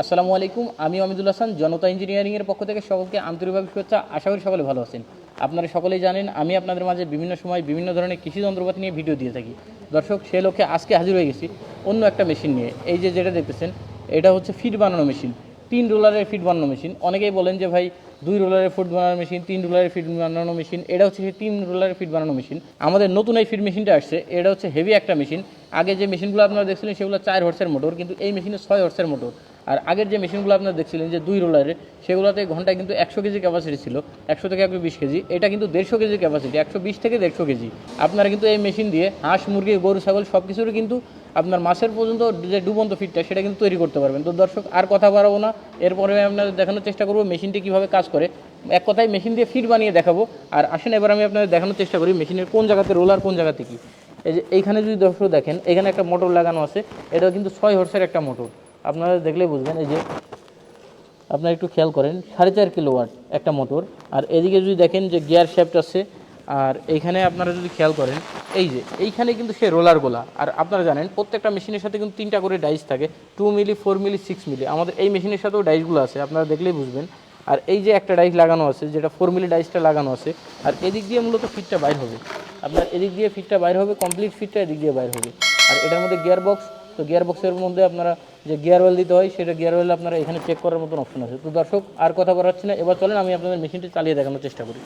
আসসালামু আলাইকুম, আমি অমিদুল হাসান, জনতা ইঞ্জিনিয়ারিংয়ের পক্ষ থেকে সকলকে আন্তরিকভাবে শুভেচ্ছা। আশা করি সকলে ভালো আছেন। আপনারা সকলেই জানেন, আমি আপনাদের মাঝে বিভিন্ন সময় বিভিন্ন ধরনের কৃষি যন্ত্রপাতি নিয়ে ভিডিও দিয়ে থাকি। দর্শক, সে লক্ষ্যে আজকে হাজির হয়ে গেছি অন্য একটা মেশিন নিয়ে। এই যে যেটা দেখতেছেন, এটা হচ্ছে ফিট বানানো মেশিন। তিন রোলারের ফিট বানানো মেশিন। অনেকেই বলেন যে, ভাই, দুই রোলারের ফিট বানানো মেশিন, তিন রোলারের ফিট বানানো মেশিন। এটা হচ্ছে সেই তিন রোলারের ফিট বানানো মেশিন। আমাদের নতুন এই ফিট মেশিনটা আসছে। এটা হচ্ছে হেভি একটা মেশিন। আগে যে মেশিনগুলো আপনারা দেখছিলেন, সেগুলো চার হর্সের মোটর, কিন্তু এই মেশিনে ছয় হর্সের মোটর। আর আগের যে মেশিনগুলো আপনারা দেখছিলেন, যে দুই রোলারের, সেগুলোতে ঘন্টায় কিন্তু একশো কেজি ক্যাপাসিটি ছিল, একশো থেকে একশো বিশ কেজি। এটা কিন্তু দেড়শো কেজি ক্যাপাসিটি একশো বিশ থেকে দেড়শো কেজি। আপনারা কিন্তু এই মেশিন দিয়ে হাঁস, মুরগি, গরু, ছাগল সব কিছুরই কিন্তু আপনার মাসের পর্যন্ত যে ডুবন্ত ফিটটা সেটা কিন্তু তৈরি করতে পারবেন। তো দর্শক, আর কথা বাড়াবো না। এরপরে আমি আপনাদের দেখানোর চেষ্টা করব মেশিনটি কীভাবে কাজ করে। এক কথায় মেশিন দিয়ে ফিট বানিয়ে দেখাবো। আর আসেন, এবার আমি আপনাদের দেখানোর চেষ্টা করি মেশিনের কোন জায়গাতে রোলার, কোন জায়গাতে কি। এই যে এইখানে যদি দর্শক দেখেন, এখানে একটা মোটর লাগানো আছে। এটা কিন্তু ছয় হর্সের একটা মোটর। আপনারা দেখলেই বুঝবেন, এই যে আপনারা একটু খেয়াল করেন, সাড়ে চার কিলো ওয়াট একটা মোটর। আর এদিকে যদি দেখেন যে গিয়ার শ্যাফট আছে, আর এইখানে আপনারা যদি খেয়াল করেন, এই যে এইখানে কিন্তু সে রোলার গোলা। আর আপনারা জানেন, প্রত্যেকটা মেশিনের সাথে কিন্তু তিনটা করে ডাইস থাকে, two milli, four milli, six milli. আমাদের এই মেশিনের সাথেও ডাইসগুলো আছে, আপনারা দেখলেই বুঝবেন। আর এই যে একটা ডাইস লাগানো আছে, যেটা ফোর মিলি ডাইসটা লাগানো আছে, আর এদিক দিয়ে মূলত ফিটটা বাইর হবে। আপনার এদিক দিয়ে ফিটটা বাইর হবে, কমপ্লিট ফিটটা এদিক দিয়ে বাইর হবে। আর এটার মধ্যে গিয়ার বক্স তো গিয়ার বক্সের মধ্যে আপনারা যে গিয়ার ওয়েল দিতে হয়, সেটা গিয়ার ওয়েল আপনারা এখানে চেক করার মতন অপশন আছে। তো দর্শক, আর কথা বলাচ্ছি না। এবার চলেন, আমি আপনাদের মেশিনটি চালিয়ে দেখানোর চেষ্টা করি।